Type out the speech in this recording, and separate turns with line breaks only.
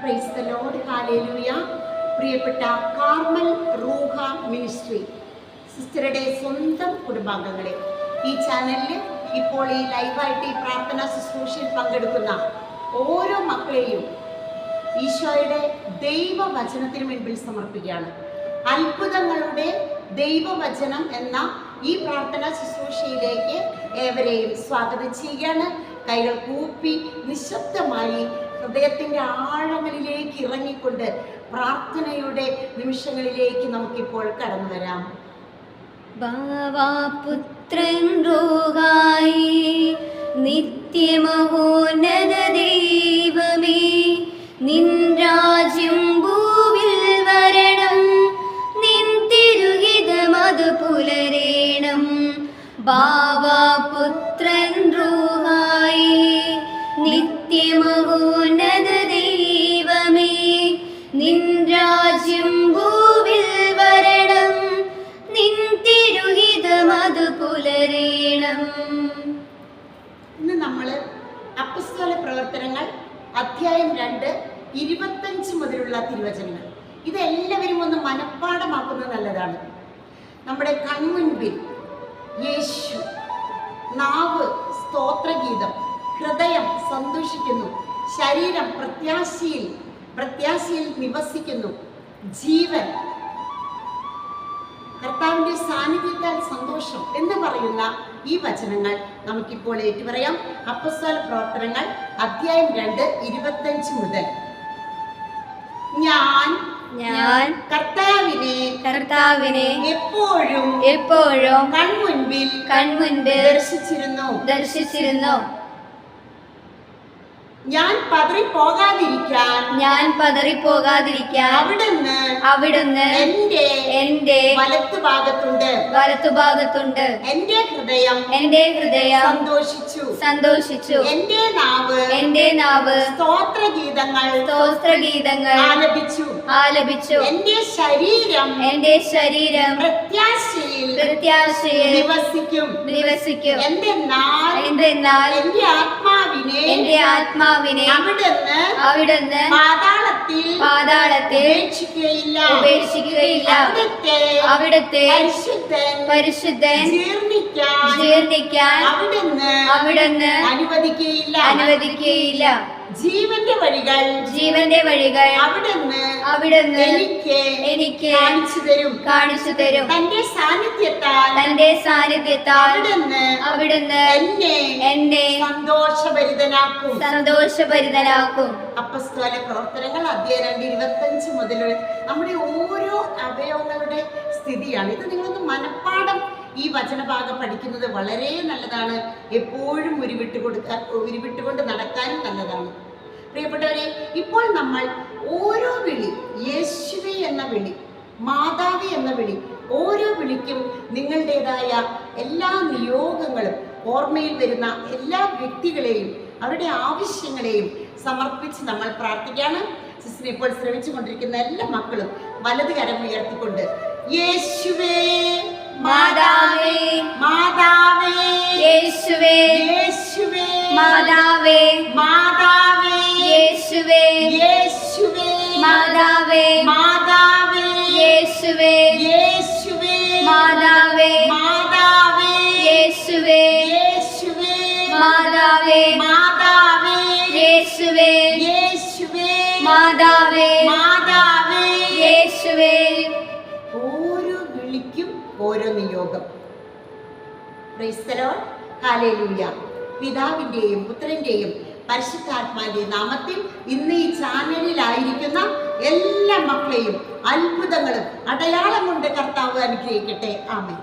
Price the load hallelujah പ്രിയപ്പെട്ട Carmel Ruha ministry സിസ്റ്ററുടെ സ്വന്തം കുടുംബാംഗങ്ങളെ ഈ ചാനലിൽ ഇപ്പോൾ ഈ ലൈവായിട്ട് ഈ പ്രാർത്ഥനാ ശുശ്രൂഷയിൽ പങ്കെടുക്കുന്ന ഓരോ മക്കളെയും ഈശോയുടെ ദൈവവചനത്തിന് മുൻപിൽ സമർപ്പിക്കുകയാണ്. അത്ഭുതങ്ങളുടെ ദൈവവചനം എന്ന ഈ പ്രാർത്ഥനാ ശുശ്രൂഷയിലേക്ക് ഏവരെയും സ്വാഗതം ചെയ്യുകയാണ്. കൈകൾ കൂപ്പി നിശബ്ദമായി ഹൃദയത്തിന്റെ ആഴങ്ങളിലേക്ക് ഇറങ്ങിക്കൊണ്ട് പ്രാർത്ഥനയുടെ നിമിഷങ്ങളിലേക്ക് നമുക്കിപ്പോൾ കടന്നു വരാം.
ഭാവാപുത്രൻ റോഹായി നിത്യമഹോന്നത ദൈവമേ നിൻ രാജ്യം ഭൂവിൽ വരണം നിൻ തിരുഹിതമത് പുലരേണം. ഭാവാപുത്രൻ രൂപായി നിത്യമഹോന്നത ദൈവമേ നിൻ രാജ്യം ഭൂവിൽ വരണം. നിൻ തിരുഹിതമത് പുലരേണം.
ഇന്ന് നമ്മൾ അപ്പസ്തോല പ്രവർത്തനങ്ങൾ അധ്യായം രണ്ട് ഇരുപത്തഞ്ച് മുതലുള്ള തിരുവചനങ്ങൾ. ഇതെല്ലാവരും ഒന്ന് മനഃപ്പാടമാക്കുന്നത് നല്ലതാണ്. നമ്മുടെ കൺമുൻപിൽ യേശു നാവ് സ്തോത്രഗീതം ഹൃദയം സന്തോഷിക്കുന്നു. ശരീരം പ്രത്യാശയിൽ പ്രത്യാശയിൽ നിവസിക്കുന്നു. ജീവൻ. കർത്താവിന്റെ സാന്നിധ്യത്താൽ സന്തോഷം എന്ന് പറയുന്ന ഈ വചനങ്ങൾ നമുക്കിപ്പോൾ ഏറ്റുപറയാം. അപ്പസ്തോല പ്രവർത്തനങ്ങൾ അധ്യായം രണ്ട് ഇരുപത്തഞ്ച് മുതൽ. ഞാൻ
ഞാൻ
കർത്താവിനെ
കർത്താവിനെ
എപ്പോഴും
എപ്പോഴും
കൺമുൻപിൽ
കൺമുൻപിൽ
ദർശിച്ചിരുന്നു.
ദർശിച്ചിരുന്നു.
ഞാൻ പതറിപ്പോകാതിരിക്കാൻ
ഞാൻ പതറിപ്പോകാതിരിക്കാൻ
അവിടുന്ന്
അവിടുന്ന്
എന്റെ
എന്റെ
വലത്തു ഭാഗത്തുണ്ട്.
വലത്തുഭാഗത്തുണ്ട്
എന്റെ ഹൃദയം
എന്റെ ഹൃദയം
സന്തോഷിച്ചു.
സന്തോഷിച്ചു.
എന്റെ നാവ്
എന്റെ നാവ്
സ്തോത്രഗീതങ്ങൾ
സ്തോത്രഗീതങ്ങൾ
ആലപിച്ചു.
ആലപിച്ചു.
എന്റെ ശരീരം
എന്റെ ശരീരം
പ്രത്യാശയിൽ
പ്രത്യാശയിൽ
നിവസിക്കും.
നിവസിക്കും.
എന്തെന്നാൽ
എന്തെന്നാൽ
എന്റെ ആത്മാവിനെ
എന്റെ ആത്മാവിനെ
അവിടുന്ന്
അവിടുന്ന്
പാതാളത്തിൽ
പാതാളത്തിൽ
ഉപേക്ഷിക്കുകയില്ല.
ഉപേക്ഷിക്കുകയില്ല.
അവിടുത്തെ പരിശുദ്ധൻ
പരിശുദ്ധൻ
ജീർണിക്കാൻ
ജീർണിക്കാൻ
അവിടുന്ന്
അവിടുന്ന്
അനുവദിക്കുകയില്ല.
അനുവദിക്കുകയില്ല.
ജീവന്റെ വഴികൾ
ജീവന്റെ വഴികൾ
അവിടുന്ന്
അവിടുന്ന്
എനിക്ക്
എനിക്ക്
കാണിച്ചു തരും.
കാണിച്ചു തരും.
തന്റെ സാന്നിധ്യത്താൽ
തന്റെ സാന്നിധ്യത്താൽ
അവിടുന്ന്
അവിടുന്ന്
എന്നെ
എന്നെ
സന്തോഷഭരിതനാക്കും.
സന്തോഷഭരിതനാക്കും.
അപ്പസ്തോല പ്രവർത്തനങ്ങൾ അധ്യായം രണ്ട് ഇരുപത്തഞ്ച് മുതൽ നമ്മുടെ ഓരോ അവയവങ്ങളുടെ സ്ഥിതിയാണ്. ഇത് നിങ്ങളൊന്ന് മനഃപ്പാടം ഈ വചനഭാഗം പഠിക്കുന്നത് വളരെ നല്ലതാണ്. എപ്പോഴും ഉരുവിട്ട് കൊടുക്കാൻ ഉരുവിട്ടുകൊണ്ട് നടക്കാനും നല്ലതാണ്. പ്രിയപ്പെട്ടവരെ ഇപ്പോൾ നമ്മൾ ഓരോ വിളി യേശുവേ എന്ന വിളി മാതാവി എന്ന വിളി ഓരോ വിളിക്കും നിങ്ങളുടേതായ എല്ലാ നിയോഗങ്ങളും ഓർമ്മയിൽ വരുന്ന എല്ലാ വ്യക്തികളെയും അവരുടെ ആവശ്യങ്ങളെയും സമർപ്പിച്ച് നമ്മൾ പ്രാർത്ഥിക്കുകയാണ്. സിസ്റ്റർ ഇപ്പോൾ ശ്രമിച്ചു കൊണ്ടിരിക്കുന്ന എല്ലാ മക്കളും വലത് കരം ഉയർത്തിക്കൊണ്ട് യേശുവേ
യേശുവേ.
യേശുവേ.
മാതാവേ.
മാതാവേ.
യേശുവേ.
യേശുവേ.
മാതാവേ.
മാതാവേ.
യേശുവേ.
യേശുവേ.
മാതാവേ.
മാതാവേ.
യേശുവേ.
യേശുവേ.
മാതാവേ.
മാതാവേ.
യേശുവേ.
യേശുവേ.
മാതാവേ.
മാതാവേ.
യേശുവേ.
ഓരോ വിളിക്കും ഓരോ നിയോഗം. Praise Hallelujah. പിതാവിന്റെയും പുത്രന്റെയും പരിശുദ്ധാത്മാവിന്റെ നാമത്തിൽ ഇന്ന് ഈ ചാനലിലായിരിക്കുന്ന എല്ലാ മക്കളെയും അത്ഭുതങ്ങളും അടയാളം കൊണ്ട് കർത്താവ് അനുഗ്രഹിക്കട്ടെ ആമേ